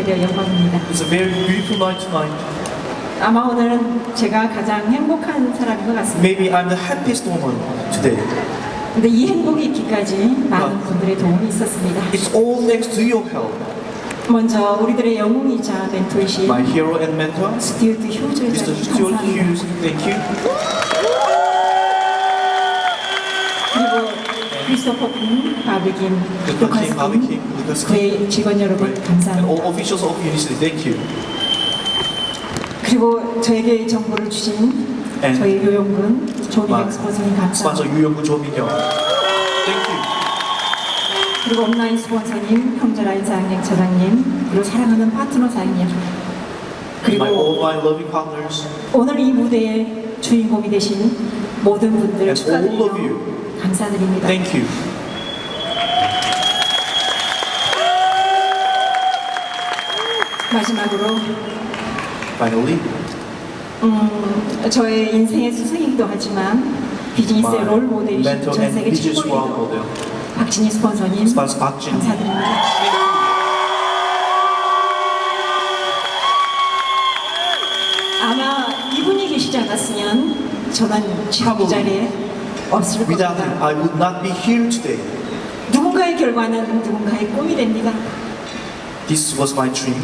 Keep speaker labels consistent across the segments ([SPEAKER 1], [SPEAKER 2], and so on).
[SPEAKER 1] 받게 되어 영광입니다.
[SPEAKER 2] It's a very beautiful night tonight.
[SPEAKER 1] 아마 오늘은 제가 가장 행복한 사람인 것 같습니다.
[SPEAKER 2] Maybe I'm the happiest woman today.
[SPEAKER 1] 근데 이 행복이 있기까지 많은
[SPEAKER 2] 아.
[SPEAKER 1] 분들의 도움이 있었습니다.
[SPEAKER 2] It's all thanks to your help.
[SPEAKER 1] 먼저 우리들의 영웅이자 멘토이신
[SPEAKER 2] My hero and mentor,
[SPEAKER 1] 스튜어트 휴즈
[SPEAKER 2] Mr.
[SPEAKER 1] 회장님
[SPEAKER 2] Stuart
[SPEAKER 1] 감사합니다.
[SPEAKER 2] Hughes. Thank you.
[SPEAKER 1] 그리고 크리스토퍼 군, 바비김, 루카스 군. 그의 직원 여러분 감사합니다.
[SPEAKER 2] officials of Unicity, thank you.
[SPEAKER 1] 그리고 저에게 정보를 주신
[SPEAKER 2] And
[SPEAKER 1] 저희 요용군 조미경
[SPEAKER 2] my
[SPEAKER 1] 스폰서님 감사합니다.
[SPEAKER 2] 유영구. Thank you.
[SPEAKER 1] 그리고 온라인 스폰서님, 형제라인 사장님, 차장님, 그리고 사랑하는 파트너 사장님. 그리고
[SPEAKER 2] My all my loving partners
[SPEAKER 1] 오늘 이 무대의 주인공이 되신 모든 분들
[SPEAKER 2] And all of
[SPEAKER 1] 축하드리며
[SPEAKER 2] you.
[SPEAKER 1] 감사드립니다.
[SPEAKER 2] thank you.
[SPEAKER 1] 마지막으로
[SPEAKER 2] Finally,
[SPEAKER 1] 음, 저의 인생의 스승이기도 하지만 비즈니스의 롤 모델이신
[SPEAKER 2] mentor
[SPEAKER 1] 전
[SPEAKER 2] and
[SPEAKER 1] 세계
[SPEAKER 2] business
[SPEAKER 1] 최고의
[SPEAKER 2] model,
[SPEAKER 1] 박진희 스폰서님
[SPEAKER 2] 박진희.
[SPEAKER 1] 감사드립니다. 아마 이분이 계시지 않았으면 저는 지금 이. 자리에 없을
[SPEAKER 2] Without him,
[SPEAKER 1] 겁니다.
[SPEAKER 2] I would not be here today.
[SPEAKER 1] 누군가의 결과는 누군가의 꿈이 됩니다.
[SPEAKER 2] This was my dream.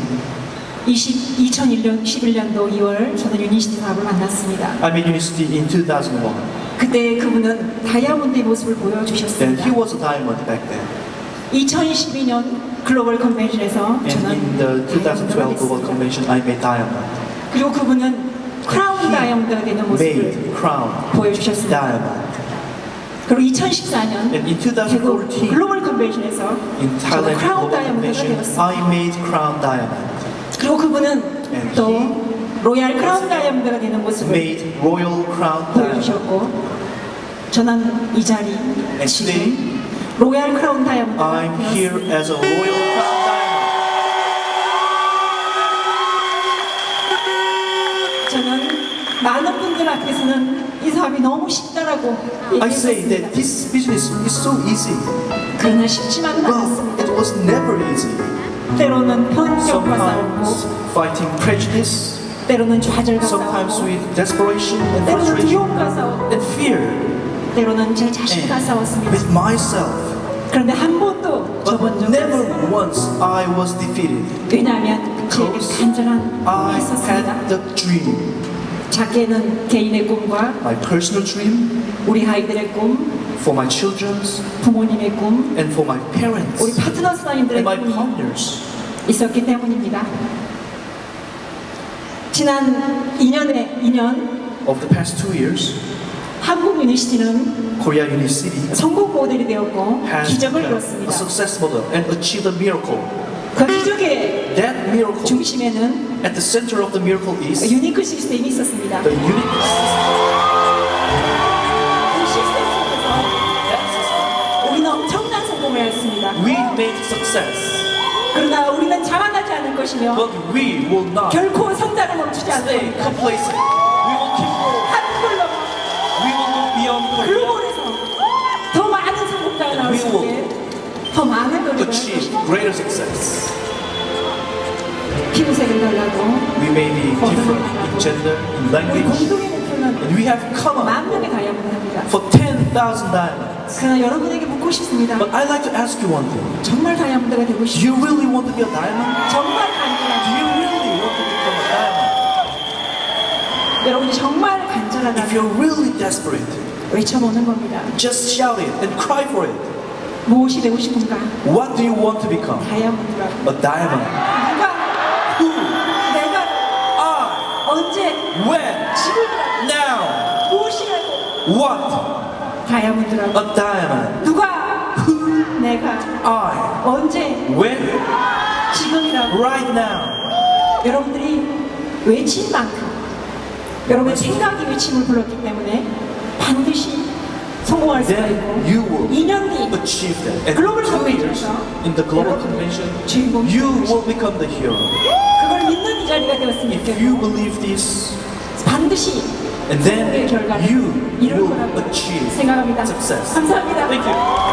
[SPEAKER 1] 20, 2001년 11년도 2월 저는 유니시티 사업을 만났습니다.
[SPEAKER 2] I met Unicity in 2001.
[SPEAKER 1] 그때 그분은 다이아몬드의 모습을 보여주셨습니다.
[SPEAKER 2] he was a diamond back then.
[SPEAKER 1] 2012년 글로벌 컨벤션에서
[SPEAKER 2] And
[SPEAKER 1] 저는
[SPEAKER 2] in the 2012
[SPEAKER 1] 다이아몬드가
[SPEAKER 2] Global
[SPEAKER 1] 됐습니다.
[SPEAKER 2] Convention, I met diamond.
[SPEAKER 1] 그리고 그분은 크라운 다이아몬드가 되는 모습을
[SPEAKER 2] Made crown
[SPEAKER 1] 보여주셨습니다.
[SPEAKER 2] diamond.
[SPEAKER 1] 그리고 2014년
[SPEAKER 2] And in
[SPEAKER 1] 대구
[SPEAKER 2] 2014,
[SPEAKER 1] 글로벌 컨벤션에서
[SPEAKER 2] in
[SPEAKER 1] 저는
[SPEAKER 2] Thailand
[SPEAKER 1] 크라운
[SPEAKER 2] Global
[SPEAKER 1] 다이아몬드가
[SPEAKER 2] Convention,
[SPEAKER 1] 되었습니다.
[SPEAKER 2] I made crown diamond.
[SPEAKER 1] 그리고 그분은
[SPEAKER 2] And
[SPEAKER 1] 또 로얄 크라운 다이아몬드가 되는 모습을
[SPEAKER 2] Made royal crown diamond.
[SPEAKER 1] 보여주셨고 저는 이 자리
[SPEAKER 2] And
[SPEAKER 1] 지금
[SPEAKER 2] today,
[SPEAKER 1] 로얄 크라운 다이아몬드가
[SPEAKER 2] I'm here
[SPEAKER 1] 되었습니다.
[SPEAKER 2] as a royal crown diamond.
[SPEAKER 1] 저는 많은 분들 앞에서는 이 사업이 너무 쉽다라고
[SPEAKER 2] I say that
[SPEAKER 1] 얘기했었습니다.
[SPEAKER 2] this business is so easy.
[SPEAKER 1] 그러나 쉽지만은
[SPEAKER 2] But
[SPEAKER 1] 않았습니다.
[SPEAKER 2] it was never easy.
[SPEAKER 1] 때로는 편견과
[SPEAKER 2] Sometimes
[SPEAKER 1] 싸우고
[SPEAKER 2] fighting prejudice,
[SPEAKER 1] 때로는 좌절과
[SPEAKER 2] sometimes
[SPEAKER 1] 싸우고
[SPEAKER 2] with desperation and
[SPEAKER 1] 때로는
[SPEAKER 2] frustration
[SPEAKER 1] 두려움과 싸우고
[SPEAKER 2] and fear,
[SPEAKER 1] 때로는 제 자신과 싸웠습니다.
[SPEAKER 2] with myself.
[SPEAKER 1] 그런데 한 번도 저번
[SPEAKER 2] But
[SPEAKER 1] 적이
[SPEAKER 2] never
[SPEAKER 1] 없어요.
[SPEAKER 2] once I was defeated.
[SPEAKER 1] 왜냐하면 제게
[SPEAKER 2] Because
[SPEAKER 1] 간절한 꿈이
[SPEAKER 2] I
[SPEAKER 1] 있었습니다.
[SPEAKER 2] had the dream,
[SPEAKER 1] 작게는 개인의 꿈과
[SPEAKER 2] my personal dream
[SPEAKER 1] 우리 아이들의 꿈,
[SPEAKER 2] for my children's
[SPEAKER 1] 부모님의 꿈,
[SPEAKER 2] and for my parents
[SPEAKER 1] 우리 파트너
[SPEAKER 2] and my
[SPEAKER 1] 꿈이
[SPEAKER 2] partners.
[SPEAKER 1] 있었기 때문입니다. 지난 2년의 2년
[SPEAKER 2] Of the past two years,
[SPEAKER 1] 한국 유니시티는
[SPEAKER 2] Korea Unicity
[SPEAKER 1] 성공 모델이 되었고
[SPEAKER 2] has
[SPEAKER 1] 기적을
[SPEAKER 2] become a
[SPEAKER 1] 이뤘습니다.
[SPEAKER 2] success model and achieved a miracle.
[SPEAKER 1] 그 기적의
[SPEAKER 2] That miracle,
[SPEAKER 1] 중심에는
[SPEAKER 2] at the center of the miracle is
[SPEAKER 1] 유니크 시스템이 있었습니다.
[SPEAKER 2] the unique
[SPEAKER 1] 그 시스템 속에서 우리는 엄청난 성공을 했습니다.
[SPEAKER 2] We made success,
[SPEAKER 1] 그러나 우리는 자만하지 않을 것이며
[SPEAKER 2] but we will not
[SPEAKER 1] 결코 성장을 멈추지 않을
[SPEAKER 2] stay
[SPEAKER 1] 겁니다.
[SPEAKER 2] complacent. We will keep growing.
[SPEAKER 1] 한국을 넘어
[SPEAKER 2] We will go beyond Korea.
[SPEAKER 1] 글로벌에서 더 많은 성공자가 나올 수 있게 더 많은 노력을 할
[SPEAKER 2] Achieve
[SPEAKER 1] 것입니다.
[SPEAKER 2] greater success. We may be different in gender, in language, and we have
[SPEAKER 1] 합니다.
[SPEAKER 2] for 10,000 diamonds.
[SPEAKER 1] 그러나 여러분에게 묻고 싶습니다.
[SPEAKER 2] But I'd like to ask you one thing.
[SPEAKER 1] 정말 다이아몬드가 되고
[SPEAKER 2] Do
[SPEAKER 1] 싶어요.
[SPEAKER 2] you really want to be a diamond?
[SPEAKER 1] 정말
[SPEAKER 2] Do
[SPEAKER 1] 간절하다.
[SPEAKER 2] you really want to become a diamond?
[SPEAKER 1] 여러분이 정말
[SPEAKER 2] If
[SPEAKER 1] 간절하다면
[SPEAKER 2] you're really desperate,
[SPEAKER 1] 외쳐보는 겁니다.
[SPEAKER 2] just shout it and cry for it.
[SPEAKER 1] 무엇이 되고 싶은가?
[SPEAKER 2] What do you want to become?
[SPEAKER 1] 다이아몬드라고.
[SPEAKER 2] A diamond.
[SPEAKER 1] 언제
[SPEAKER 2] When?
[SPEAKER 1] 지금이라고
[SPEAKER 2] Now.
[SPEAKER 1] 무엇이라고
[SPEAKER 2] What?
[SPEAKER 1] 다이아몬드라고.
[SPEAKER 2] A diamond.
[SPEAKER 1] 누가
[SPEAKER 2] Who?
[SPEAKER 1] 내가
[SPEAKER 2] I.
[SPEAKER 1] 언제
[SPEAKER 2] When?
[SPEAKER 1] 지금이라고
[SPEAKER 2] Right now.
[SPEAKER 1] 여러분들이 외친 만큼 여러분의 생각이 외침을 불렀기 때문에 반드시 성공할 수가
[SPEAKER 2] Then
[SPEAKER 1] 있고
[SPEAKER 2] you will
[SPEAKER 1] 2년 뒤
[SPEAKER 2] achieve that. And
[SPEAKER 1] 글로벌
[SPEAKER 2] two years
[SPEAKER 1] 컨벤션에서
[SPEAKER 2] in the global
[SPEAKER 1] 여러분이
[SPEAKER 2] convention,
[SPEAKER 1] 주인공이
[SPEAKER 2] you will become the hero.
[SPEAKER 1] 그걸 믿는 이 자리가 되었으면
[SPEAKER 2] If
[SPEAKER 1] 좋겠고
[SPEAKER 2] you believe this,
[SPEAKER 1] 반드시
[SPEAKER 2] and
[SPEAKER 1] 성공의
[SPEAKER 2] then
[SPEAKER 1] 결과를
[SPEAKER 2] you
[SPEAKER 1] 이룰
[SPEAKER 2] will
[SPEAKER 1] 거라고
[SPEAKER 2] achieve
[SPEAKER 1] 생각합니다.
[SPEAKER 2] success.
[SPEAKER 1] 감사합니다.
[SPEAKER 2] Thank you.